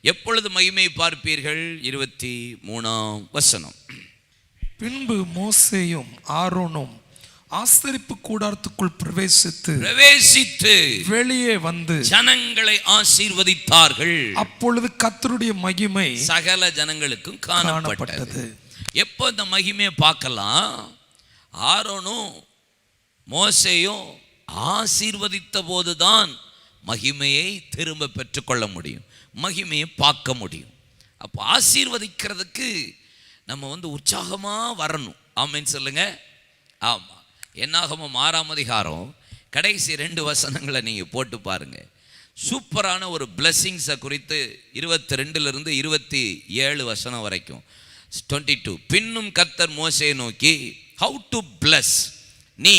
எப்பொழுது மகிமை பார்ப்பீர்கள்? இருபத்தி மூணாம் வசனம். பின்பு மோசேயும் ஆரோனும் ஆஸ்தரிப்பு கூடாரத்துக்குள் பிரவேசித்து பிரவேசித்து வெளியே வந்து ஜனங்களை ஆசீர்வதித்தார்கள். அப்பொழுது கர்த்தருடைய மகிமை சகல ஜனங்களுக்கும் காணப்பட்டது. எப்போ இந்த மகிமையை பார்க்கலாம்? ஆரோனும் மோசேயும் ஆசீர்வதித்த போதுதான் மகிமையை திரும்ப பெற்றுக்கொள்ள முடியும். மகிமையை பார்க்க முடியும். அப்போ ஆசீர்வதிக்கிறதுக்கு நம்ம வந்து உற்சாகமாக வரணும். ஆமைன்னு சொல்லுங்கள் ஆமாம் என்னாகமோ ஆறாம் அதிகாரம் கடைசி ரெண்டு வசனங்களை நீங்கள் போட்டு பாருங்கள் சூப்பரான ஒரு பிளெஸ்ஸிங்ஸை குறித்து இருபத்தி ரெண்டுலேருந்து இருபத்தி ஏழு வசனம் வரைக்கும். டுவெண்ட்டி டூ பின்னும் கத்தர் மோசையை நோக்கி ஹவு டு பிளஸ் நீ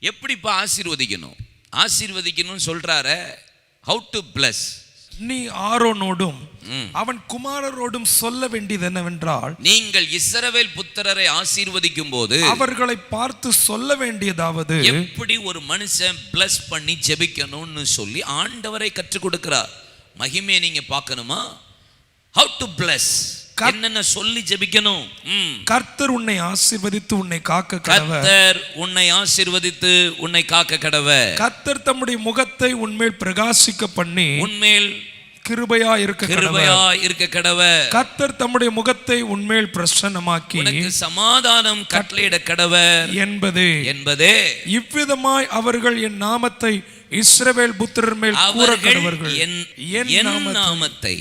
எப்படிப்பா ஆசீர்வதிக்கணும்? ஆசீர்வதிக்கணும்னு சொல்கிறார ஹவு டு பிளஸ் நீ ஆரோனோடும். அவன் குமாரரோடும் சொல்ல வேண்டியது என்னவென்றால் நீங்கள் இஸ்ரவேல் புத்திரரை ஆசீர்வதிக்கும் போது அவர்களை பார்த்து சொல்ல வேண்டியதாவது எப்படி ஒரு மனுஷன் பிளஸ் பண்ணி ஜெபிக்கணும்னு சொல்லி ஆண்டவரை கற்றுக் கொடுக்கிறார். மகிமையை நீங்க பார்க்கணுமா? ஹவு டு பிளஸ் என்னென்ன சொல்லி ஜெபிக்கணும். கர்த்தர் உன்னை ஆசீர்வதித்து உன்னை காக்க கடவர். கர்த்தர் உன்னை ஆசீர்வதித்து உன்னை காக்க கடவ கர்த்தர் தம்முடைய முகத்தை உன்மேல் பிரகாசிக்க பண்ணி உன்மேல் கிருபையா இருக்க கடவர். கிருபையா இருக்க கடவ கர்த்தர் தம்முடைய முகத்தை உன்மேல் பிரசன்னமாக்கி சமாதானம் கட்டளையிட கடவ என்பதே. என்பதே. இவ்விதமாய் அவர்கள் என் நாமத்தை இஸ்ரவேல் புத்திரர் மேல் கூற கடவர்கள். என் நாமத்தை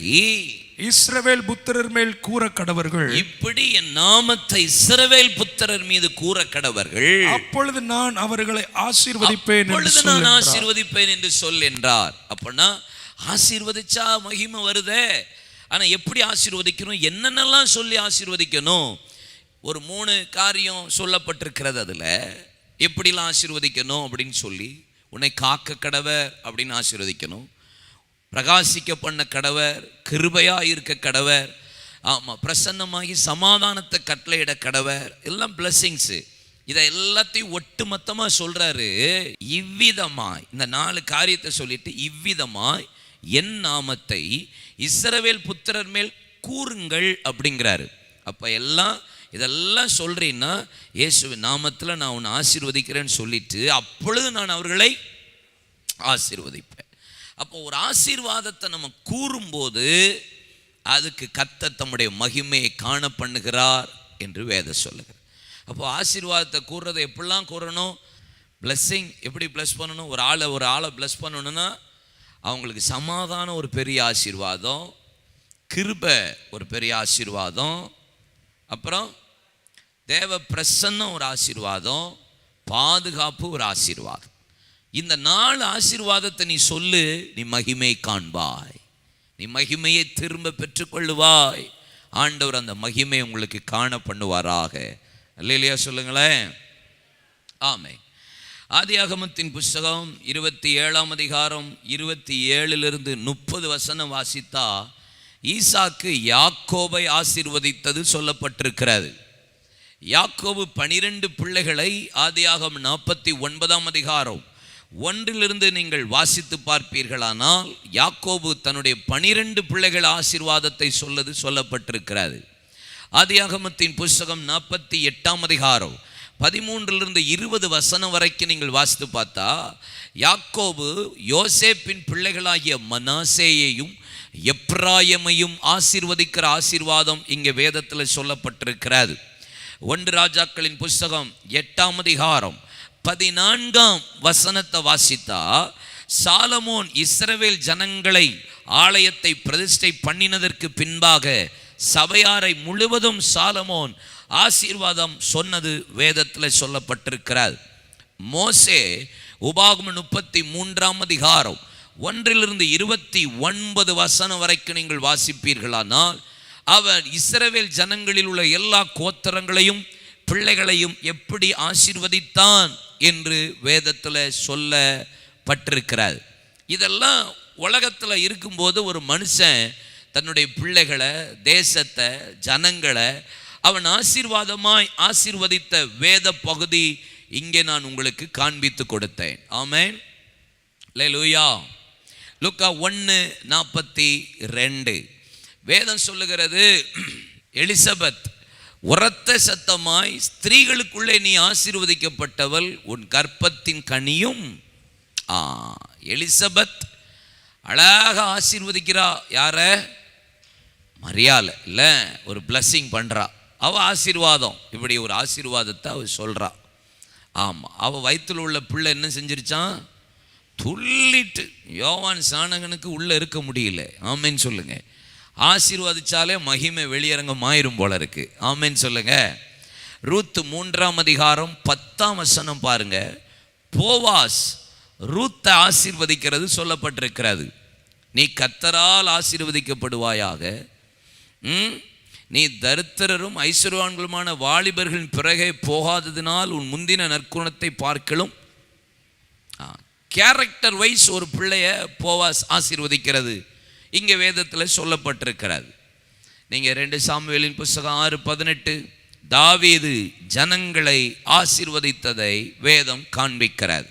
இஸ்ரவேல் புத்திரர் மேல் கூற கடவர்கள். இப்படி என் நாமத்தை இஸ்ரவேல் புத்திரர் மீது கூற கடவர்கள். அப்பொழுது நான் அவர்களை ஆசீர்வதிப்பேன் அப்பொழுது நான். ஆசீர்வதிப்பேன் என்று சொல் என்றார். அப்பனா ஆசீர்வதிச்சா மகிமை வருதே. ஆனா எப்படி ஆசீர்வதிக்கணும்? என்னென்னலாம் சொல்லி ஆசீர்வதிக்கணும்? ஒரு மூணு காரியம் சொல்லப்பட்டிருக்கிறது அதுல. எப்படிலாம் ஆசீர்வதிக்கணும் அப்படின்னு சொல்லி உன்னை காக்க கடவர் அப்படின்னு ஆசீர்வதிக்கணும். பிரகாசிக்க பண்ண கடவர் கிருபையாக இருக்க கடவர் ஆமாம் பிரசன்னமாகி சமாதானத்தை கட்டளையிட கடவர் எல்லாம் பிளஸ்ஸிங்ஸு இதை எல்லாத்தையும் ஒட்டுமொத்தமாக சொல்கிறாரு இவ்விதமாய் இந்த நாலு காரியத்தை சொல்லிட்டு இவ்விதமாய் என் நாமத்தை இஸ்ரவேல் புத்திரர் மேல் கூறுங்கள் அப்படிங்கிறாரு. அப்போ எல்லாம் இதெல்லாம் சொல்கிறீன்னா இயேசு நாமத்தில் நான் உன்னை ஆசீர்வதிக்கிறேன்னு சொல்லிட்டு அப்பொழுது நான் அவர்களை ஆசீர்வதிப்பேன். அப்போ ஒரு ஆசீர்வாதத்தை நம்ம கூறும்போது அதுக்கு கத்த தம்முடைய மகிமையை காண பண்ணுகிறார் என்று வேத சொல்லுகிறார் அப்போ ஆசீர்வாதத்தை கூறுறதை எப்படிலாம் கூறணும்? பிளஸ்ஸிங் எப்படி ப்ளஸ் பண்ணணும்? ஒரு ஆளை ஒரு ஆளை ப்ளஸ் பண்ணணும்னா அவங்களுக்கு சமாதானம் ஒரு பெரிய ஆசீர்வாதம் கிருபை ஒரு பெரிய ஆசீர்வாதம் அப்புறம் தேவ பிரசன்னம் ஒரு ஆசீர்வாதம் பாதுகாப்பு ஒரு ஆசீர்வாதம். இந்த நாலு ஆசீர்வாதத்தை நீ சொல்லு நீ மகிமை காண்பாய். நீ மகிமையை திரும்ப பெற்றுக்கொள்ளுவாய். ஆண்டவர் அந்த மகிமை உங்களுக்கு காண பண்ணுவாராக. இல்லையா சொல்லுங்களேன். ஆமை ஆதியாகமத்தின் புஸ்தகம் இருபத்தி ஏழாம் அதிகாரம் இருபத்தி ஏழிலிருந்து முப்பது வசனம் வாசித்தா ஈசாக்கு யாக்கோபை ஆசீர்வதித்தது சொல்லப்பட்டிருக்கிறது. யாக்கோபு பனிரெண்டு பிள்ளைகளை ஆதியாகம் நாற்பத்தி ஒன்பதாம் அதிகாரம் ஒன்றிலிருந்து நீங்கள் வாசித்து பார்ப்பீர்களானால் யாக்கோபு தன்னுடைய பனிரெண்டு பிள்ளைகள் ஆசீர்வாதத்தை சொல்லது சொல்லப்பட்டிருக்கிறது. ஆதியாகமத்தின் புஸ்தகம் நாற்பத்தி எட்டாம் அதிகாரம் பதிமூன்றிலிருந்து இருபது வசனம் வரைக்கும் நீங்கள் வாசித்து பார்த்தா யாக்கோபு யோசேப்பின் பிள்ளைகளாகிய மனாசேயையும் எப்ராயமையும் ஆசீர்வதிக்கிற ஆசீர்வாதம் இங்கே வேதத்தில் சொல்லப்பட்டிருக்கிறது. ஒன்று ராஜாக்களின் புஸ்தகம் எட்டாம் அதிகாரம் பதினான்காம் வசனத்தை வாசித்தா சாலமோன் இஸ்ரவேல் ஜனங்களை ஆலயத்தை பிரதிஷ்டை பண்ணினதற்கு பின்பாக சபையாரை முழுவதும் சாலமோன் ஆசீர்வாதம் சொன்னது வேதத்தில் சொல்லப்பட்டிருக்கிறார். மோசே உபாகம முப்பத்தி மூன்றாம் அதிகாரம் ஒன்றிலிருந்து இருபத்தி ஒன்பது வசனம் வரைக்கும் நீங்கள் வாசிப்பீர்களானால் அவர் இஸ்ரவேல் ஜனங்களில் உள்ள எல்லா கோத்தரங்களையும் பிள்ளைகளையும் எப்படி ஆசீர்வதித்தான்? என்று வேதத்தில் சொல்லப்பட்டிருக்கிறார். இதெல்லாம் உலகத்தில் இருக்கும்போது ஒரு மனுஷன் தன்னுடைய பிள்ளைகளை தேசத்தை ஜனங்களை அவன் ஆசீர்வாதமாய் ஆசீர்வதித்த வேத பகுதி இங்கே நான் உங்களுக்கு காண்பித்து கொடுத்தேன். ஆமேன். லூயா லுக்கா ஒன்று நாற்பத்தி ரெண்டு. வேதம் சொல்லுகிறது எலிசபெத் உரத்த சத்தமாய் ஸ்திரீகளுக்குள்ளே நீ ஆசீர்வதிக்கப்பட்டவள் உன் கற்பத்தின் கனியும் ஆ எலிசபெத் அழகாக ஆசீர்வதிக்கிறா. யார? மரியாதை இல்லை ஒரு பிளஸ்ஸிங் பண்ணுறா அவள் ஆசீர்வாதம். இப்படி ஒரு ஆசீர்வாதத்தை அவள் சொல்கிறா ஆமாம் அவள் வயிற்றில் உள்ள பிள்ளை என்ன செஞ்சிருச்சான் துள்ளிட்டு யோவான் சாணகனுக்கு உள்ளே இருக்க முடியல. ஆமேன்னு சொல்லுங்கள் ஆசீர்வதிச்சாலே மகிமை வெளியரங்கம் ஆயிரும் போல இருக்கு. ஆமேன்னு சொல்லுங்க. ரூத்து மூன்றாம் அதிகாரம் பத்தாம் வசனம் பாருங்க. போவாஸ் ரூத்தை ஆசீர்வதிக்கிறது சொல்லப்பட்டிருக்கிறது. நீ கத்தரால் ஆசீர்வதிக்கப்படுவாயாக. ம்? நீ தரித்திரரும் ஐஸ்வர்வான்களுமான வாலிபர்களின் பிறகே போகாததினால் உன் முந்தின நற்குணத்தை பார்க்கலும். கேரக்டர் வைஸ் ஒரு பிள்ளைய போவாஸ் ஆசீர்வதிக்கிறது. இங்கே வேதத்தில் சொல்லப்பட்டிருக்கிறது. நீங்கள் ரெண்டு சாமுவேலின் புஸ்தகம் ஆறு பதினெட்டு தாவீது ஜனங்களை ஆசிர்வதித்ததை வேதம் காண்பிக்கிறது.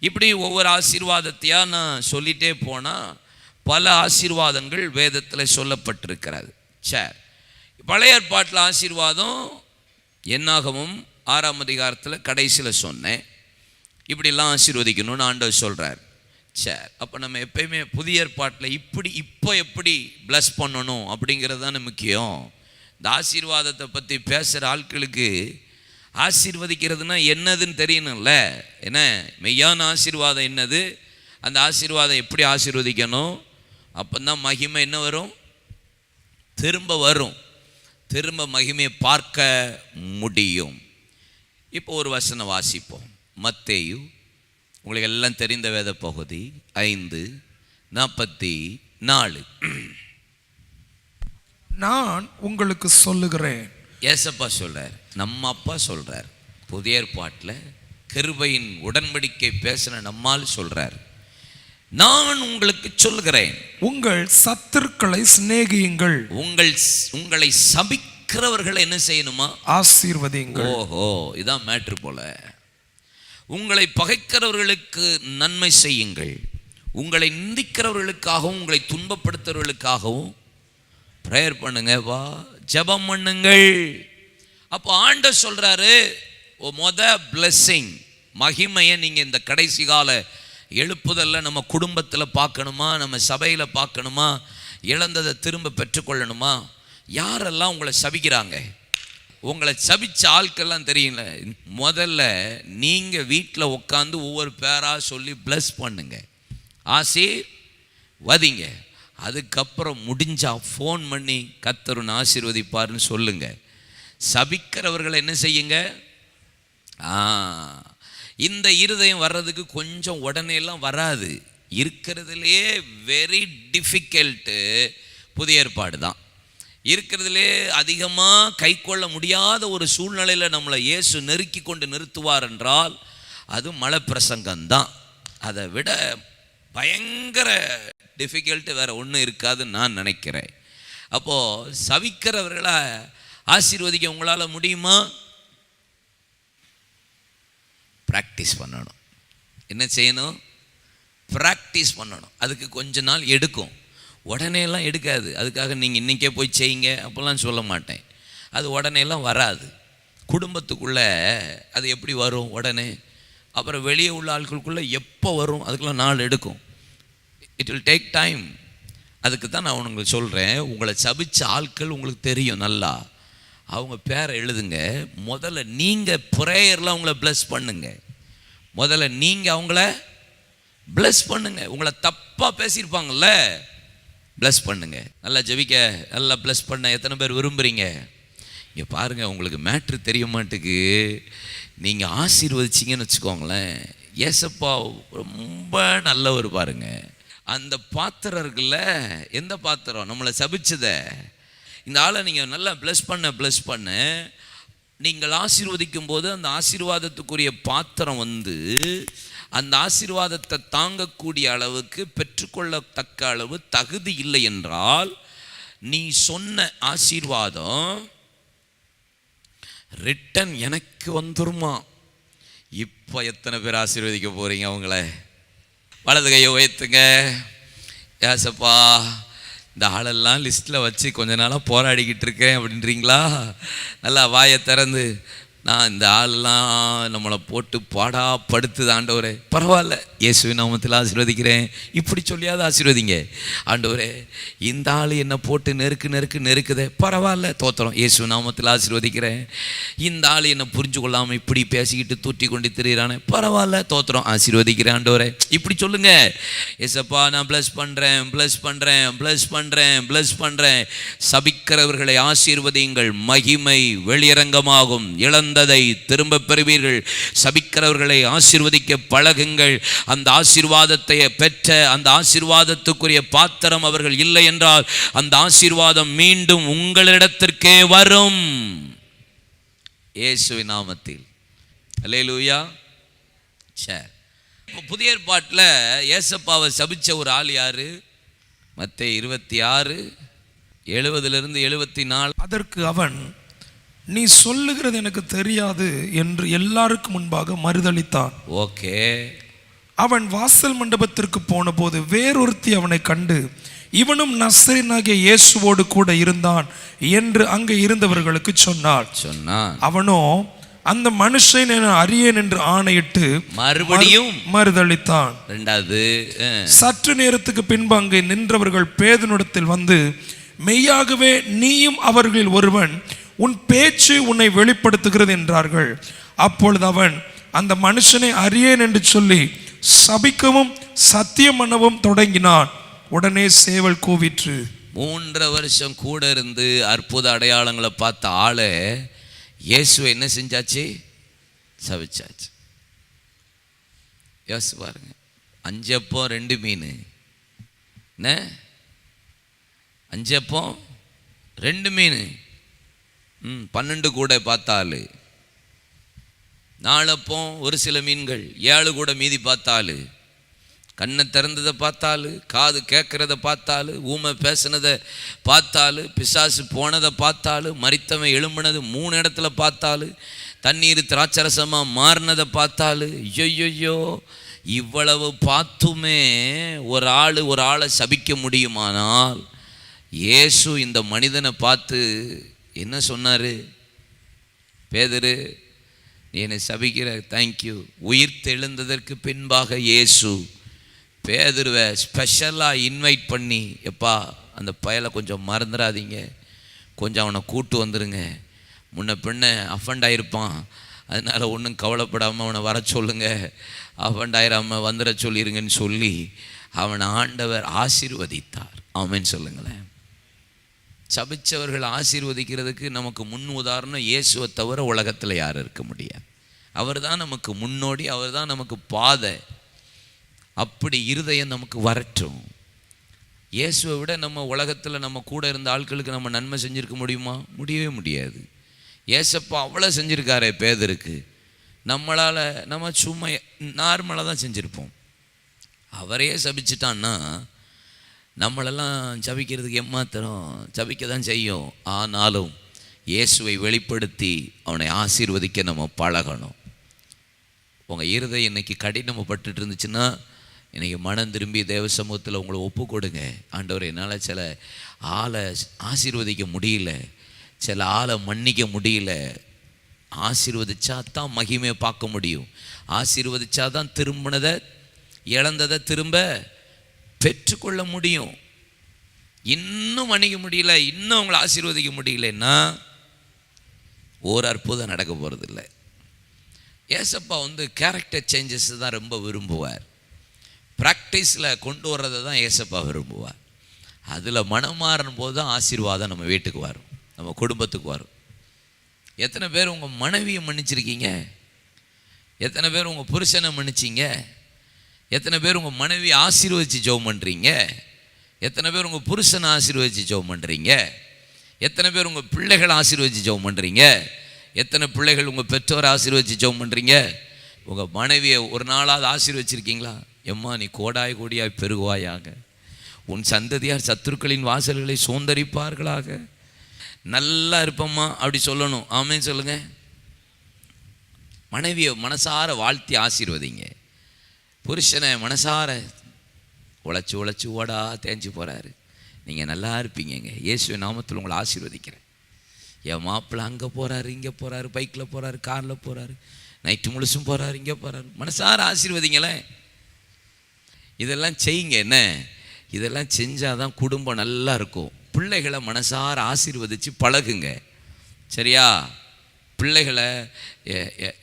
இப்படி ஒவ்வொரு ஆசீர்வாதத்தையாக நான் சொல்லிட்டே போனால் பல ஆசீர்வாதங்கள் வேதத்தில் சொல்லப்பட்டிருக்கிறது. சார் பழைய ஏற்பாட்டில் ஆசீர்வாதம் என்னாகவும் ஆறாம் அதிகாரத்தில் கடைசியில் சொன்னேன். இப்படிலாம் ஆசீர்வதிக்கணும்னு ஆண்டவர் சொல்கிறார் சரி. அப்போ நம்ம எப்பயுமே புதிய ஏற்பாட்டில் இப்படி இப்போ எப்படி ப்ளஸ் பண்ணணும் அப்படிங்கிறது தானே முக்கியம். இந்த ஆசீர்வாதத்தை பற்றி பேசுகிற ஆட்களுக்கு ஆசீர்வதிக்கிறதுனா என்னதுன்னு தெரியணும்ல? என்ன? மெய்யான ஆசீர்வாதம் என்னது? அந்த ஆசீர்வாதம் எப்படி ஆசீர்வதிக்கணும்? அப்போ தான் மகிமை என்ன வரும்? திரும்ப வரும். திரும்ப மகிமையை பார்க்க முடியும். இப்போ ஒரு வசனம் வாசிப்போம். மத்தேயு உங்களுக்கு எல்லாம் தெரிந்த வேத பகுதி ஐந்து நாற்பத்தி நாலு. நான் உங்களுக்கு சொல்லுகிறேன். ஏசப்பா சொல்றார் நம்ம அப்பா சொல்றார். புதிய ஏற்பாட்டில் கிருபையின் உடன்படிக்கை பேசின நம்மால் சொல்றார். நான் உங்களுக்கு சொல்கிறேன் உங்கள் சத்துருக்களை சிநேகியுங்கள். உங்கள் உங்களை சபிக்கிறவர்களை என்ன செய்யணுமா? ஆசீர்வதியுங்கள். ஓஹோ இதான் மேட்ரு போல. உங்களை பகைக்கிறவர்களுக்கு நன்மை செய்யுங்கள். உங்களை நிந்திக்கிறவர்களுக்காகவும் உங்களை துன்பப்படுத்துறவர்களுக்காகவும் ப்ரேயர் பண்ணுங்க வா ஜெபம் பண்ணுங்கள். அப்போ ஆண்ட சொல்கிறாரு ஓ மொத blessing மகிமையை நீங்கள் இந்த கடைசி கால எழுப்புதலில் நம்ம குடும்பத்தில் பார்க்கணுமா நம்ம சபையில் பார்க்கணுமா இழந்ததை திரும்ப பெற்றுக்கொள்ளணுமா? யாரெல்லாம் உங்களை சபிக்கிறாங்க? உங்களை சபிச்ச ஆட்கள்லாம் தெரியல முதல்ல நீங்கள் வீட்டில் உட்காந்து ஒவ்வொரு பேராக சொல்லி ப்ளஸ் பண்ணுங்க. ஆசீர் வதிங்க. அதுக்கப்புறம் முடிஞ்சா ஃபோன் பண்ணி கத்தருன்னு ஆசீர்வதிப்பார்னு சொல்லுங்க. சபிக்கிறவர்களை என்ன செய்யுங்க? ஆ இந்த இருதயம் வர்றதுக்கு கொஞ்சம் உடனே எல்லாம் வராது. இருக்கிறதுலே வெரி டிஃபிகல்ட்டு புதிய ஏற்பாடு தான். இருக்கிறதுலே அதிகமாக கை கொள்ள முடியாத ஒரு சூழ்நிலையில் நம்மளை இயேசு நெருக்கி கொண்டு நிறுத்துவார் என்றால் அது மலை பிரசங்கம்தான் அதை விட பயங்கர டிஃபிகல்ட்டு வேறு ஒன்றும் இருக்காதுன்னு நான் நினைக்கிறேன். அப்போது சவிக்கிறவர்களை ஆசீர்வதிக்க உங்களால் முடியுமா? ப்ராக்டிஸ் பண்ணணும். என்ன செய்யணும்? ப்ராக்டிஸ் பண்ணணும். அதுக்கு கொஞ்ச நாள் எடுக்கும். உடனேலாம் எடுக்காது. அதுக்காக நீங்கள் இன்றைக்கே போய் செய்யுங்க அப்போல்லாம் சொல்ல மாட்டேன். அது உடனே எல்லாம் வராது. குடும்பத்துக்குள்ளே அது எப்படி வரும் உடனே? அப்புறம் வெளியே உள்ள ஆட்களுக்குள்ளே எப்போ வரும்? அதுக்கெல்லாம் நாள் எடுக்கும். இட் வில் டேக் டைம் அதுக்கு தான் நான் உங்களுக்கு சொல்கிறேன் உங்களை சபிச்ச ஆட்கள் உங்களுக்கு தெரியும் நல்லா. அவங்க பேரை எழுதுங்க. முதல்ல நீங்கள் ப்ரேயரில் அவங்கள ப்ளஸ் பண்ணுங்க. முதல்ல நீங்கள் அவங்கள ப்ளஸ் பண்ணுங்க. உங்களை தப்பாக பேசியிருப்பாங்கல்ல? ப்ளஸ் பண்ணுங்க. நல்லா ஜெபிக்க நல்லா ப்ளஸ் பண்ண. எத்தனை பேர் விரும்புகிறீங்க இங்கே பாருங்கள் உங்களுக்கு மேட்ரு தெரிய மாட்டுக்கு. நீங்கள் ஆசீர்வதிச்சிங்கன்னு வச்சுக்கோங்களேன். ஏசப்பா ரொம்ப நல்லவர் பாருங்க. அந்த பாத்திரம் இருக்குல்ல எந்த பாத்திரம்? நம்மளை சபிச்சத. இந்த ஆளை நீங்கள் நல்லா ப்ளஸ் பண்ண ப்ளஸ் பண்ண. நீங்கள் ஆசீர்வதிக்கும் போது அந்த ஆசீர்வாதத்துக்குரிய பாத்திரம் வந்து அந்த ஆசீர்வாதத்தை தாங்கக்கூடிய அளவுக்கு பெற்றுக்கொள்ளத்தக்க அளவு தகுதி இல்லை என்றால் நீ சொன்ன ஆசீர்வாதம் ரிட்டன் எனக்கு வந்துருமா? இப்போ எத்தனை பேர் ஆசீர்வதிக்க போகிறீங்க அவங்கள? வலது கையை உயர்த்துங்க. ஏசப்பா இந்த ஆளெல்லாம் லிஸ்ட்டில் வச்சு கொஞ்ச நாளாக போராடிக்கிட்டு இருக்கேன் அப்படின்றீங்களா? நல்லா வாயை திறந்து நான் இந்த ஆளெல்லாம் நம்மளை போட்டு பாடா படுத்துது ஆண்டவரே. பரவாயில்ல. இயேசுவின் நாமத்தில் ஆசீர்வதிக்கிறேன். இப்படி சொல்லியாவது ஆசீர்வதிங்க. ஆண்டவரே இந்த ஆள் என்னை போட்டு நெருக்கு நெருக்கு நெருக்குதே. பரவாயில்ல. தோத்திரம். இயேசு நாமத்தில் ஆசீர்வதிக்கிறேன். இந்த ஆள் என்னை புரிஞ்சு கொள்ளாமல் இப்படி பேசிக்கிட்டு தூட்டி கொண்டு திரியிறானே. பரவாயில்ல. தோத்திரம். ஆசீர்வதிக்கிறேன் ஆண்டவரே. இப்படி சொல்லுங்க. ஏசப்பா நான் ப்ளஸ் பண்ணுறேன் ப்ளஸ் பண்ணுறேன் ப்ளஸ் பண்ணுறேன் ப்ளஸ் பண்ணுறேன் சபிக்கிறவர்களை ஆசீர்வதிங்கள் மகிமை வெளியரங்கமாகும். இழந்ததை திரும்ப பெறுவீர்கள். சபிக்கிறவர்களை ஆசிர்வதிக்க பழகுங்கள். அந்த ஆசீர்வாதத்தை பெற்ற அந்த ஆசீர்வாதத்துக்குரிய பாத்திரம் அவர்கள் இல்லை என்றால் அந்த ஆசீர்வாதம் மீண்டும் உங்களிடத்திற்கே வரும். இயேசுவின் நாமத்தில். இப்போ புதிய ஏற்பாட்டில் ஏசப்பாவை சபிச்ச ஒரு ஆள் யாரு? மத்த இருபத்தி ஆறு எழுபதுலேருந்து எழுபத்தி நாலு. அதற்கு அவன் நீ சொல்லுகிறது எனக்கு தெரியாது என்று எல்லாருக்கும் முன்பாக மறுதளித்தான். ஓகே. அவன் வாசல் மண்டபத்திற்கு போனபோது வேறொருத்தி அவனை கண்டு இவனும் நசரேனாகிய இயேசுவோடு கூட இருந்தான் என்று அங்கே இருந்தவர்களுக்கு சொன்னாள். சொன்னான். அவனோ அந்த மனுஷன் என அறியேன் என்று ஆணையிட்டு மறுபடியும்? மறுதளித்தான். ரெண்டாவது சற்று நேரத்துக்கு பின்பு அங்கே நின்றவர்கள் பேதனிடத்தில் வந்து மெய்யாகவே நீயும் அவர்களில் ஒருவன் உன் பேச்சு உன்னை வெளிப்படுத்துகிறது என்றார்கள். அப்பொழுது அவன் அந்த மனுஷனை அறியேன் என்று சொல்லி சபிக்கவும் சத்தியம் பண்ணவும் தொடங்கினான். உடனே சேவல் கூவிற்று மூன்றரை வருஷம் கூட இருந்து அற்புத அடையாளங்களை பார்த்த ஆளை இயேசுவை என்ன செஞ்சாச்சு? சபிச்சாச்சு. யோசிச்சு பாருங்க. அஞ்சப்போ ரெண்டு மீன். என்ன? அஞ்சப்போ ரெண்டு மீன். பன்னெண்டு கூடை பார்த்தாலு. நாலப்போ ஒரு சில மீன்கள் ஏழு கூட மீதி பார்த்தாலு. கண்ணை திறந்ததை பார்த்தாலு காது கேட்குறத பார்த்தாலு ஊமை பேசுனதை பார்த்தாலு பிசாசு போனதை பார்த்தாலு மறித்தவன் எழும்புனது மூணு இடத்துல பார்த்தாலு தண்ணீர் திராட்சரசமாக மாறினதை பார்த்தாலு ஐயோ இவ்வளவு பார்த்துமே ஒரு ஆள் ஒரு ஆளை சபிக்க முடியுமானால் இயேசு இந்த மனிதனை பார்த்து என்ன சொன்னார்? பேதரு நீ என்னை சபிக்கிற தேங்க்யூ உயிர் தெழுந்ததற்கு பின்பாக இயேசு. பேதருவை ஸ்பெஷலாக இன்வைட் பண்ணி எப்பா அந்த பயலை கொஞ்சம் மறந்துடாதீங்க. கொஞ்சம் அவனை கூட்டு வந்துடுங்க முன்ன பின்ன அஃபண்ட் ஆயிருப்பான். அதனால் ஒன்றும் கவலைப்படாமல் அவனை வர சொல்லுங்கள் அஃபண்ட் ஆயிராமல் வந்துட சொல்லிடுங்கன்னு சொல்லி அவனை ஆண்டவர் ஆசீர்வதித்தார். ஆமென்னு சொல்லுங்களேன். சபிச்சவர்கள் ஆசீர்வதிக்கிறதுக்கு நமக்கு முன் உதாரணம் இயேசுவை தவிர உலகத்தில் யாரும் இருக்க முடியாது. அவர் தான் நமக்கு முன்னோடி அவர் தான் நமக்கு பாதை. அப்படி இருதயம் நமக்கு வரட்டும். இயேசுவை விட நம்ம உலகத்தில் நம்ம கூட இருந்த ஆட்களுக்கு நம்ம நன்மை செஞ்சுருக்க முடியுமா? முடியவே முடியாது. ஏசப்பா அவ்வளோ செஞ்சுருக்காரே பேதருக்கு. நம்மளால் நம்ம சும்மா நார்மலாக தான் செஞ்சுருப்போம். அவரையே சபிச்சிட்டான்னா நம்மளெல்லாம் ஜபிக்கிறதுக்கு எம்மாத்திரம் ஜபிக்க தான் செய்யும். ஆனாலும் இயேசுவை வெளிப்படுத்தி அவனை ஆசீர்வதிக்க நம்ம பழகணும். உங்கள் இருதயம் இன்னைக்கு கடினமப்பட்டு இருந்துச்சுன்னா இன்றைக்கி மனம் திரும்பி தேவ சமூகத்தில் உங்களை ஒப்பு கொடுங்க. ஆண்டவர் என்னால் சில ஆளை ஆசீர்வதிக்க முடியல சில ஆளை மன்னிக்க முடியல. ஆசீர்வதிச்சா தான் மகிமையை பார்க்க முடியும். ஆசீர்வதிச்சா தான் திரும்பினதை இழந்ததை திரும்ப பெற்றுக்கொள்ள முடியும். இன்னும் மன்னிக்க முடியல இன்னும் அவங்களை ஆசீர்வதிக்க முடியலன்னா ஒரு அற்புதம் நடக்க போகிறதில்ல ஏசப்பா வந்து கேரக்டர் சேஞ்சஸ் தான் ரொம்ப விரும்புவார். ப்ராக்டிஸில் கொண்டு வர்றதை தான் ஏசப்பா விரும்புவார். அதில் மனம் மாறும் போது தான் ஆசீர்வாதம் நம்ம வீட்டுக்கு வரும் நம்ம குடும்பத்துக்கு வரும். எத்தனை பேர் உங்கள் மனைவியை மன்னிச்சிருக்கீங்க? எத்தனை பேர் உங்கள் புருஷனை மன்னிச்சிங்க? எத்தனை பேர் உங்கள் மனைவி ஆசீர்வதிச்சு ஜெபம் பண்ணுறீங்க எத்தனை பேர் உங்கள் புருஷனை ஆசீர்வதிச்சு ஜெபம் பண்ணுறீங்க எத்தனை பேர் உங்கள் பிள்ளைகளை ஆசீர்வதிச்சு ஜெபம் பண்ணுறீங்க எத்தனை பிள்ளைகள் உங்கள் பெற்றோரை ஆசீர்வதிச்சு ஜெபம் பண்ணுறீங்க உங்கள் மனைவியை ஒரு நாளாவது ஆசீர்வச்சிருக்கீங்களா? எம்மா நீ கோடாய் கோடியாய் பெருகுவாயாக. உன் சந்ததியார் சத்துருக்களின் வாசல்களை சுதந்தரிப்பார்களாக. நல்லா இருப்பம்மா அப்படி சொல்லணும். ஆமே சொல்லுங்கள் மனைவியை மனசார வாழ்த்தி ஆசீர்வதிங்க. புருஷனை மனசார உழைச்சி உழைச்சி ஓடா தேஞ்சு போகிறாரு நீங்கள் நல்லா இருப்பீங்கங்க. இயேசு நாமத்தில் உங்களை ஆசீர்வதிக்கிறேன். என் மாப்பிள்ளை அங்கே போகிறாரு இங்கே போகிறாரு பைக்கில் போகிறாரு காரில் போகிறாரு நைட்டு முழுசும் போகிறாரு இங்கே போகிறாரு மனசார ஆசீர்வதிங்களேன். இதெல்லாம் செய்யுங்க என்ன? இதெல்லாம் செஞ்சால் தான் குடும்பம் நல்லா இருக்கும். பிள்ளைகளை மனசார ஆசீர்வதித்து பழகுங்க. சரியா? பிள்ளைகளை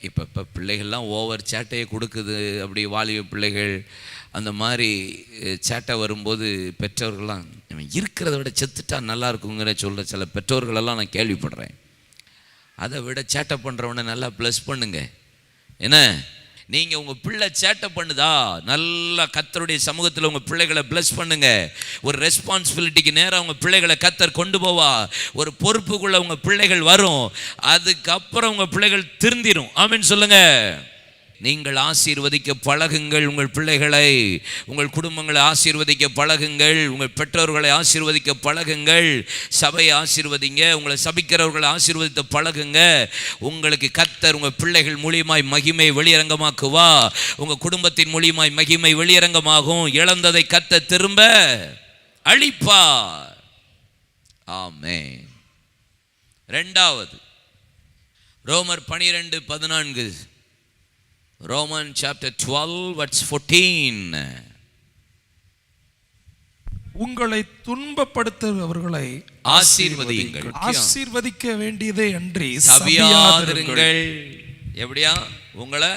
இப்போ இப்போ பிள்ளைகள்லாம் ஓவர் சேட்டையை கொடுக்குது அப்படி வாலிப பிள்ளைகள் அந்த மாதிரி சேட்டை வரும்போது பெற்றோர்கள்லாம் இருக்கிறத விட செத்துட்டா நல்லா இருக்குங்கிற சொல்கிற சில பெற்றோர்களெல்லாம் நான் கேள்விப்படுறேன். அதை விட சேட்டை பண்ணுறவனை நல்லா ப்ளஸ் பண்ணுங்க. என்ன? நீங்கள் உங்கள் பிள்ளை சேட்டை பண்ணுதா? நல்லா கத்தருடைய சமூகத்தில் உங்கள் பிள்ளைகளை ப்ளஸ் பண்ணுங்க. ஒரு ரெஸ்பான்சிபிலிட்டிக்கு நேராக உங்கள் பிள்ளைகளை கத்தர் கொண்டு போவா. ஒரு பொறுப்புக்குள்ளே உங்கள் பிள்ளைகள் வரும். அதுக்கப்புறம் உங்கள் பிள்ளைகள் திருந்திரும். ஆமின்னு சொல்லுங்கள் நீங்கள் ஆசீர்வதிக்க பழகுங்கள் உங்கள் பிள்ளைகளை. உங்கள் குடும்பங்களை ஆசீர்வதிக்க பழகுங்கள். உங்கள் பெற்றோர்களை ஆசீர்வதிக்க பழகுங்கள். சபையை ஆசீர்வதிங்க. உங்களை சபிக்கிறவர்களை ஆசீர்வதித்த பழகுங்க. உங்களுக்கு கத்தர் உங்கள் பிள்ளைகள் மூலியமாய் மகிமை வெளியரங்கமாக்குவா. உங்கள் குடும்பத்தின் மூலியமாய் மகிமை வெளியரங்கமாகும். இழந்ததை கத்த திரும்ப அழிப்பார். ஆமே ரெண்டாவது ரோமர் பனிரெண்டு பதினான்கு. Roman chapter twelve verse fourteen உங்களை துன்பப்படுத்துபவர்களை ஆசீர்வதியுங்கள். ஆசீர்வதிக்க வேண்டியதே அன்றி சபியாதிருங்கள் எப்படியா? உங்களை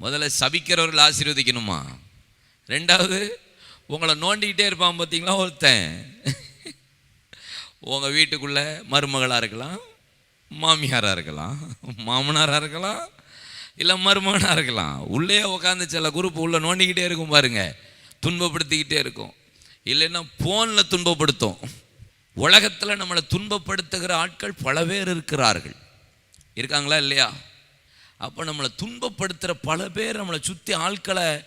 முதல்ல சபிக்கிறவர்கள் ஆசீர்வதிக்கணுமா? ரெண்டாவது உங்களை நோண்டிக்கிட்டே இருப்பான் பார்த்தீங்களா ஒருத்தன். உங்கள் வீட்டுக்குள்ள மருமகளாக இருக்கலாம். மாமியாராக இருக்கலாம் மாமனாராக இருக்கலாம் இல்லை மருமகனாக இருக்கலாம். உள்ளே உட்காந்து சில குரூப் உள்ளே நோண்டிக்கிட்டே இருக்கும் பாருங்கள் துன்பப்படுத்திக்கிட்டே இருக்கும். இல்லைன்னா ஃபோனில் துன்பப்படுத்தும். உலகத்தில் நம்மளை துன்பப்படுத்துகிற ஆட்கள் பல பேர் இருக்கிறார்கள். இருக்காங்களா இல்லையா? அப்போ நம்மளை துன்பப்படுத்துகிற பல பேர் நம்மளை சுற்றி ஆட்களை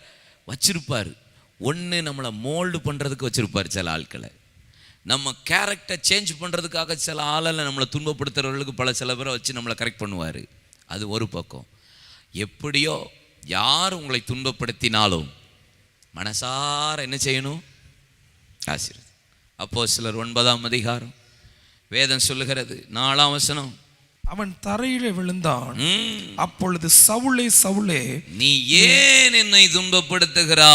வச்சிருப்பார். ஒன்று நம்மளை மோல்டு பண்ணுறதுக்கு வச்சுருப்பார் சில ஆட்களை. நம்ம கேரக்டர் சேஞ்ச் பண்ணுறதுக்காக சில ஆளில் நம்மளை துன்பப்படுத்துகிறவர்களுக்கு பல சில பேரை வச்சு நம்மளை கரெக்ட் பண்ணுவார். அது ஒரு பக்கம். எப்படியோ யார் உங்களை துன்பப்படுத்தினாலும் மனசார என்ன செய்யணும்? ஆசீர்வதி. அப்போ சிலர் ஒன்பதாம் அதிகாரம் வேதம் சொல்லுகிறது நாலாம் வசனம். அவன் தரையிலே விழுந்தான். அப்பொழுது சவுளே சவுளே நீ ஏன் என்னை துன்பப்படுத்துகிறா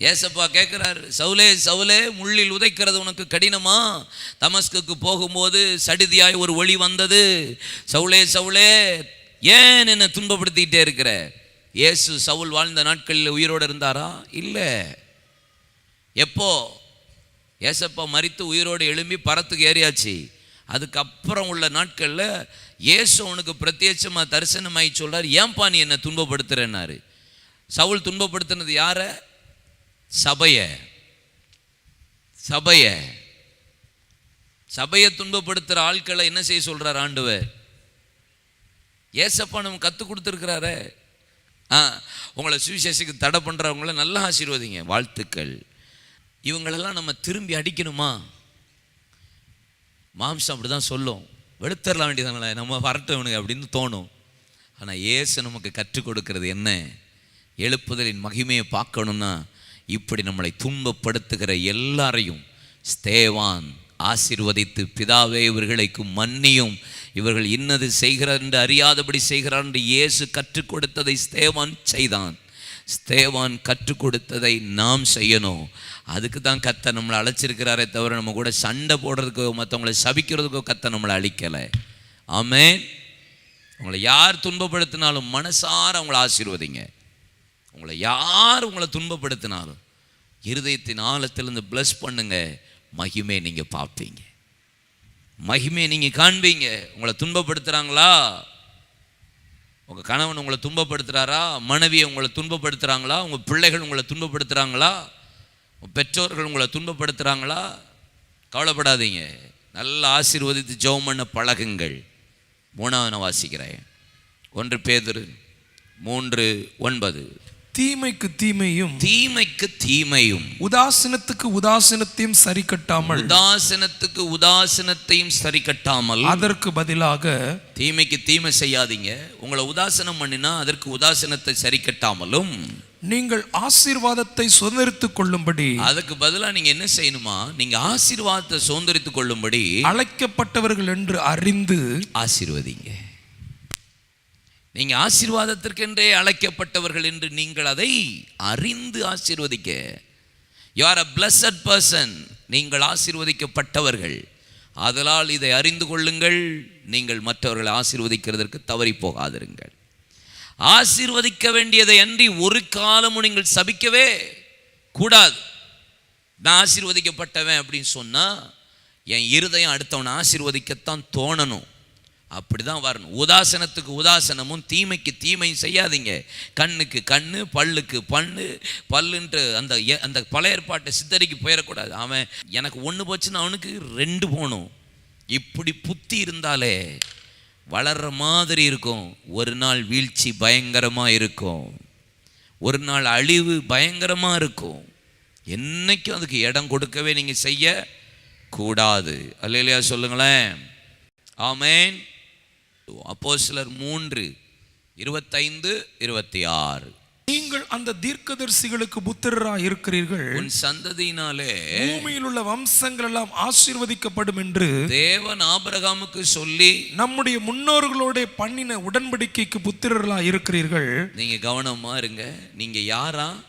ஏசப்பா கேட்குறாரு சவுலே சவுலே முள்ளில் உதைக்கிறது உனக்கு கடினமா? தமஸ்குக்கு போகும்போது சடுதியாய் ஒரு ஒளி வந்தது. சவுலே சவுலே ஏன் என்னை துன்பப்படுத்திக்கிட்டே இருக்கிற? இயேசு சவுல் வாழ்ந்த நாட்களில் உயிரோடு இருந்தாரா? இல்லை. எப்போ? ஏசப்பா மறித்து உயிரோடு எழும்பி பரத்துக்கு ஏறியாச்சு. அதுக்கப்புறம் உள்ள நாட்களில் இயேசு உனக்கு பிரத்யட்சமாக தரிசனமாகி சொல்கிறார் ஏன்பா நீ என்னை துன்பப்படுத்துறேன்னாரு? சவுல் துன்பப்படுத்தினது யாரை? சபையை சபையை சபையை துன்பப்படுத்துகிற ஆட்களை என்ன செய்ய சொல்கிறார் ஆண்டவர்? ஏசப்பா நம்ம கற்றுக் கொடுத்துருக்கிறாரே. ஆ உங்களை சுவிசேஷத்துக்கு தடை பண்ணுறவங்கள நல்லா ஆசீர்வதிங்க. வாழ்த்துக்கள். இவங்களெல்லாம் நம்ம திரும்பி அடிக்கணுமா? மாம்சம் அப்படி தான் சொல்லும். வெளுத்தரலாம் வேண்டியதாங்களே நம்ம வரட்டவனுங்க அப்படின்னு தோணும். ஆனால் ஏசு நமக்கு கற்றுக் கொடுக்கறது என்ன? எழுப்புதலின் மகிமையை பார்க்கணும்னா இப்படி நம்மளை துன்பப்படுத்துகிற எல்லாரையும் ஸ்தேவான் ஆசிர்வதித்து பிதாவே இவர்களுக்கு மன்னியும். இவர்கள் இன்னது செய்கிறார் என்று அறியாதபடி செய்கிறார் என்று இயேசு கற்றுக் கொடுத்ததை ஸ்தேவான் செய்தான். ஸ்தேவான் கற்றுக் கொடுத்ததை நாம் செய்யணும். அதுக்கு தான் கத்தை நம்மளை அழைச்சிருக்கிறாரே தவிர நம்ம கூட சண்டை போடுறதுக்கோ மற்றவங்களை சபிக்கிறதுக்கோ கத்தை நம்மளை அழிக்கலை. ஆமே உங்களை யார் துன்பப்படுத்தினாலும் மனசார அவங்கள ஆசீர்வதிங்க. உங்களை யார் உங்களை துன்பப்படுத்தினாலும் இருதயத்தின் ஆழத்திலிருந்து ப்ளஸ் பண்ணுங்க. மகிமே நீங்கள் பார்ப்பீங்க. மகிமே நீங்கள் காண்பீங்க. உங்களை துன்பப்படுத்துகிறாங்களா உங்கள் கணவன் உங்களை துன்பப்படுத்துகிறாரா மனைவியை உங்களை துன்பப்படுத்துகிறாங்களா உங்கள் பிள்ளைகள் உங்களை துன்பப்படுத்துகிறாங்களா உங்கள் பெற்றோர்கள் உங்களை துன்பப்படுத்துகிறாங்களா கவலைப்படாதீங்க. நல்லா ஆசீர்வதித்து ஜெபம் பண்ண பழகுங்கள் மூணாவது நான் வாசிக்கிறேன். ஒன்று பேதர் மூன்று ஒன்பது. தீமைக்கு தீமையும் தீமைக்கு தீமையும். உதாசீனத்துக்கு உதாசீனத்தையும் சரி கட்டாமல் உதாசனத்துக்கு உதாசனத்தையும் சரி கட்டாமல் அதற்கு பதிலாக தீமைக்கு தீமை செய்யாதீங்க. உங்களை உதாசனம் பண்ணினா அதற்கு உதாசனத்தை சரி கட்டாமலும் நீங்கள் ஆசீர்வாதத்தை சுதந்திரித்துக் கொள்ளும்படி அதுக்கு பதிலா நீங்க என்ன செய்யணுமா? நீங்க ஆசீர்வாதத்தை சுதந்திரித்துக் கொள்ளும்படி அழைக்கப்பட்டவர்கள் என்று அறிந்து ஆசீர்வதிங்க. நீங்கள் ஆசீர்வாதத்திற்கென்றே அழைக்கப்பட்டவர்கள் என்று நீங்கள் அதை அறிந்து ஆசீர்வதிக்க. You are a blessed person நீங்கள் ஆசீர்வதிக்கப்பட்டவர்கள். அதனால் இதை அறிந்து கொள்ளுங்கள். நீங்கள் மற்றவர்களை ஆசீர்வதிக்கிறதற்கு தவறி போகாதிருங்கள். ஆசீர்வதிக்க வேண்டியதை அன்றி ஒரு காலமும் நீங்கள் சபிக்கவே கூடாது. நான் ஆசீர்வதிக்கப்பட்டவன் அப்படின்னு சொன்னால் என் இருதயம் அடுத்தவனை ஆசீர்வதிக்கத்தான் தோணணும். அப்படிதான் வரணும். உதாசனத்துக்கு உதாசனமும் தீமைக்கு தீமையும் செய்யாதீங்க. கண்ணுக்கு கண்ணு பல்லுக்கு பண்ணு. பல்லுன்ட்டு அந்த எ- அந்த பழைய ஏற்பாட்டை சித்தரிக்கு போயிடக்கூடாது. அவன் எனக்கு ஒன்று போச்சுன்னா அவனுக்கு ரெண்டு போகணும். இப்படி புத்தி இருந்தாலே வளர்கிற மாதிரி இருக்கும். ஒரு நாள் வீழ்ச்சி பயங்கரமாக இருக்கும். ஒரு நாள் அழிவு பயங்கரமாக இருக்கும். என்னைக்கும் அதுக்கு இடம் கொடுக்கவே நீங்கள் செய்ய கூடாது அல்லையா சொல்லுங்களேன். ஆமேன். அப்போ சிலர் மூன்று இருபத்தைந்து இருபத்தி ஆறு நீங்கள் அந்த தீர்க்கதரிசிகளுக்கு புத்திரராய் இருக்கிறீர்கள். உன் சந்ததியினாலே பூமியில் உள்ள வம்சங்கள் எல்லாம் ஆசீர்வதிக்கப்படும் என்று தேவன் ஆபிரகாமுக்கு சொல்லி நம்முடைய முன்னோர்களோட பண்ணின உடன்படிக்கைக்கு புத்திரர்களாய் இருக்கிறீர்கள். நீங்க கவனமா இருங்க. நீங்க யாரா?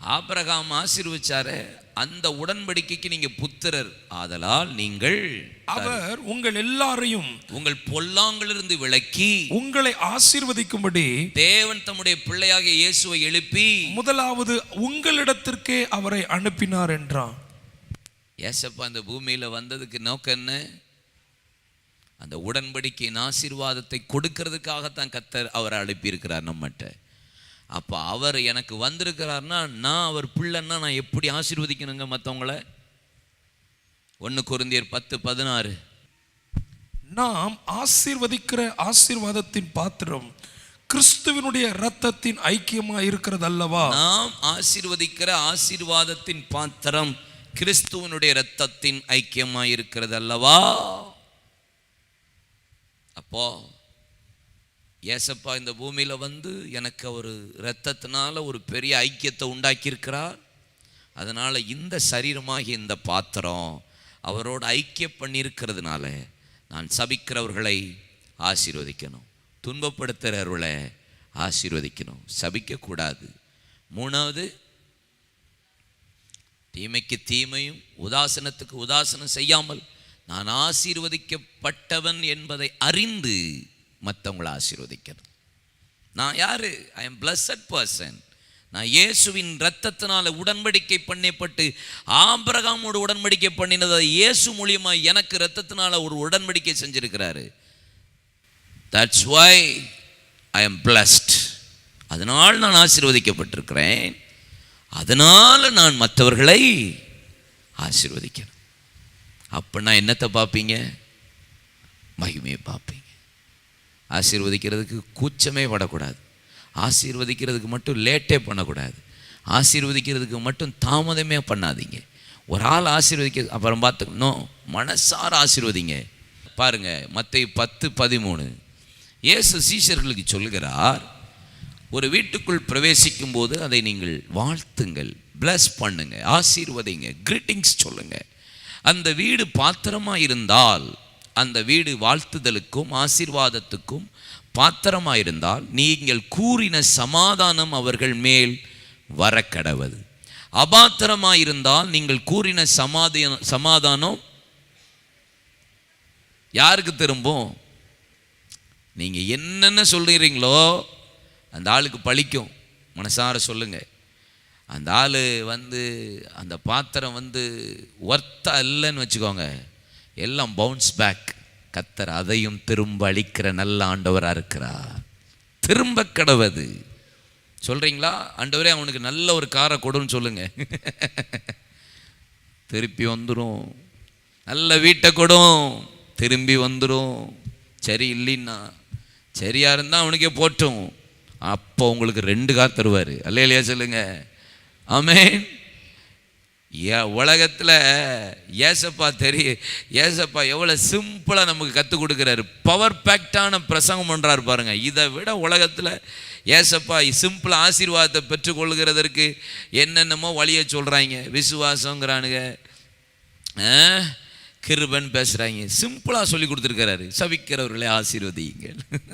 ஆபிரகாம் ஆசீர்வச்சாரே அந்த உடன்படிக்கைக்கு நீங்க புத்திரர். ஆதலால் நீங்கள் அவர் உங்கள் எல்லாரையும் உங்கள் பொல்லாங்கிலிருந்து விலக்கி உங்களை ஆசீர்வதிக்கும்படி தேவன் தம்முடைய பிள்ளையாகிய இயேசுவை எழுப்பி முதலாவது உங்களிடத்திற்கே அவரை அனுப்பினார் என்றான். ஏசப்பா அந்த பூமியில வந்ததுக்கு நோக்கம் என்ன? அந்த உடன்படிக்கையின் ஆசீர்வாதத்தை கொடுக்கறதுக்காகத்தான் கத்தர் அவரை அனுப்பியிருக்கிறார் நம்மகிட்ட. அப்போ அவர் எனக்கு வந்திருக்கிறார்னா நான் அவர் பிள்ளைன்னா நான் எப்படி ஆசீர்வதிக்கணுங்க மற்றவங்கள ஒன்று குருந்தியர் பத்து பதினாறு. நாம் ஆசீர்வதிக்கிற ஆசீர்வாதத்தின் பாத்திரம் கிறிஸ்துவினுடைய இரத்தத்தின் ஐக்கியமா இருக்கிறது அல்லவா நாம் ஆசீர்வதிக்கிற ஆசீர்வாதத்தின் பாத்திரம் கிறிஸ்துவனுடைய இரத்தத்தின் ஐக்கியமாய் இருக்கிறது அல்லவா அப்போ ஏசப்பா இந்த பூமியில் வந்து எனக்கு ஒரு இரத்தத்தினால ஒரு பெரிய ஐக்கியத்தை உண்டாக்கியிருக்கிறார். அதனால் இந்த சரீரமாகிய இந்த பாத்திரம் அவரோட ஐக்கியம் பண்ணியிருக்கிறதுனால நான் சபிக்கிறவர்களை ஆசீர்வதிக்கணும். துன்பப்படுத்துகிறவர்களை ஆசீர்வதிக்கணும். சபிக்கக்கூடாது மூணாவது தீமைக்கு தீமையும் உதாசனத்துக்கு உதாசனம் செய்யாமல் நான் ஆசீர்வதிக்கப்பட்டவன் என்பதை அறிந்து மற்றவங்களை ஆசீர்வதிக்கிறது. நான் யார்? ஐ எம் பிளஸட் பர்சன் நான் இயேசுவின் ரத்தத்தினால் உடன்படிக்கை பண்ணப்பட்டு ஆம்பரகாமோடு உடன்படிக்கை பண்ணினதை இயேசு மூலியமாக எனக்கு ரத்தத்தினால் ஒரு உடன்படிக்கை செஞ்சுருக்கிறாரு. That's why I am blessed அதனால் நான் ஆசீர்வதிக்கப்பட்டிருக்கிறேன். அதனால் நான் மற்றவர்களை ஆசீர்வதிக்கிறேன். அப்படின்னா என்னத்தை பார்ப்பீங்க மகிமையை பார்ப்பீங்க ஆசீர்வதிக்கிறதுக்கு கூச்சமே படக்கூடாது. ஆசீர்வதிக்கிறதுக்கு மட்டும் லேட்டே பண்ணக்கூடாது. ஆசீர்வதிக்கிறதுக்கு மட்டும் தாமதமே பண்ணாதீங்க. ஒரு ஆள் ஆசீர்வதிக்க அப்புறம் பார்த்துக்கணும் மனசார ஆசீர்வதிங்க. பாருங்கள் மற்ற பத்து பதிமூணு. இயேசு சீஷர்களுக்கு சொல்லுகிறார் ஒரு வீட்டுக்குள் பிரவேசிக்கும் போது அதை நீங்கள் வாழ்த்துங்கள் ப்ளஸ் பண்ணுங்க ஆசீர்வதிங்க கிரீட்டிங்ஸ் சொல்லுங்கள் அந்த வீடு பாத்திரமாக இருந்தால் அந்த வீடு வாழ்த்துதலுக்கும் ஆசீர்வாதத்துக்கும் பாத்திரமா இருந்தால் நீங்கள் கூறின சமாதானம் அவர்கள் மேல் வரக்கடவது. அபாத்திரமா இருந்தால் நீங்கள் கூறின சமாதானம் சமாதானம் யாருக்கு திரும்பும்? நீங்கள் என்னென்ன சொல்கிறீங்களோ அந்த ஆளுக்கு பழிக்கும். மனசார சொல்லுங்க. அந்த ஆள் வந்து அந்த பாத்திரம் வந்து ஒர்த்தா இல்லைன்னு வச்சுக்கோங்க. எல்லாம் பவுன்ஸ் பேக் கத்தர் அதையும் திரும்ப அளிக்கிற நல்ல ஆண்டவராக இருக்கிறார். திரும்ப கடவது சொல்கிறீங்களா ஆண்டவரே அவனுக்கு நல்ல ஒரு காரை கொடுன்னு சொல்லுங்கள் திருப்பி வந்துடும் நல்ல வீட்டை கொடும். திரும்பி வந்துடும் சரி இல்லைன்னா சரியாக இருந்தால் அவனுக்கே போட்டும். அப்போ உங்களுக்கு ரெண்டு கார் தருவார். அல்ல இல்லையா சொல்லுங்க ஏ உலகத்தில் ஏசப்பா தெரிய ஏசப்பா எவ்வளோ சிம்பிளாக நமக்கு கற்றுக் கொடுக்குறாரு. பவர் பேக்டான பிரசங்கம் பண்ணுறாரு பாருங்க. இதை விட உலகத்தில் ஏசப்பா சிம்பிள் ஆசீர்வாதத்தை பெற்றுக்கொள்கிறதற்கு என்னென்னமோ வழியை சொல்கிறாங்க விசுவாசங்கிறானுங்க. ஆ, கிருபன் பேசுகிறாங்க சிம்பிளாக சொல்லி கொடுத்துருக்கிறாரு. சபிக்கிறவர்களை ஆசீர்வதியுங்கள்.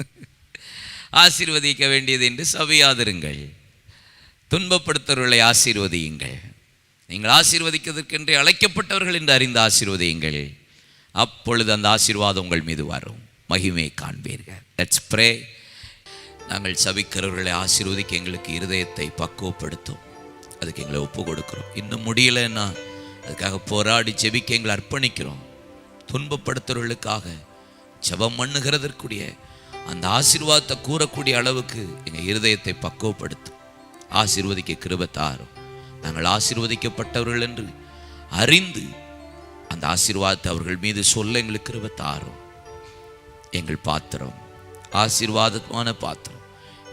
ஆசீர்வதிக்க வேண்டியது என்று சபியாதிருங்கள். துன்பப்படுத்துறவர்களை ஆசீர்வதியுங்கள். நீங்கள் ஆசீர்வதிக்கிறதற்கென்றே அழைக்கப்பட்டவர்கள் என்று அறிந்து ஆசீர்வதியுங்கள். அப்பொழுது அந்த ஆசீர்வாதம் உங்கள் மீது வரும். மகிமை காண்பீர்கள். லெட்ஸ் ப்ரே நாங்கள் சபிக்கிறவர்களை ஆசீர்வதிக்க எங்களுக்கு இருதயத்தை பக்குவப்படுத்தும். அதுக்கு எங்களை ஒப்பு கொடுக்குறோம் இன்னும் முடியலைன்னா அதுக்காக போராடி ஜெபிக்க எங்களை அர்ப்பணிக்கிறோம். துன்பப்படுத்துறவர்களுக்காக ஜபம் பண்ணுகிறதற்குரிய அந்த ஆசீர்வாதத்தை கூறக்கூடிய அளவுக்கு எங்கள் இருதயத்தை பக்குவப்படுத்தும். ஆசீர்வதிக்க கிருபத்தாரும் நாங்கள் ஆசீர்வதிக்கப்பட்டவர்கள் என்று அறிந்து அந்த ஆசீர்வாதத்தை அவர்கள் மீது சொல்ல எங்களுக்கு கிருப தாரும் எங்கள் பாத்திரம் ஆசீர்வாதமான பாத்திரம்.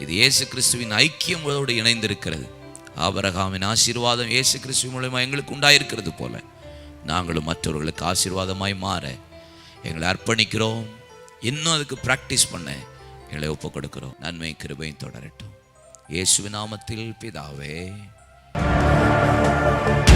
இது இயேசு கிறிஸ்துவின் ஐக்கியங்களோடு இணைந்திருக்கிறது. ஆபரகாமின் ஆசீர்வாதம் இயேசு கிறிஸ்து மூலயமா எங்களுக்கு உண்டாயிருக்கிறது போல. நாங்களும் மற்றவர்களுக்கு ஆசீர்வாதமாய் மாற எங்களை அர்ப்பணிக்கிறோம். இன்னும் அதுக்கு ப்ராக்டிஸ் பண்ண எங்களை ஒப்பு கொடுக்கிறோம் நன்மை கிருபையும் தொடரட்டும். இயேசுவின் நாமத்தில் பிதாவே. Thank you.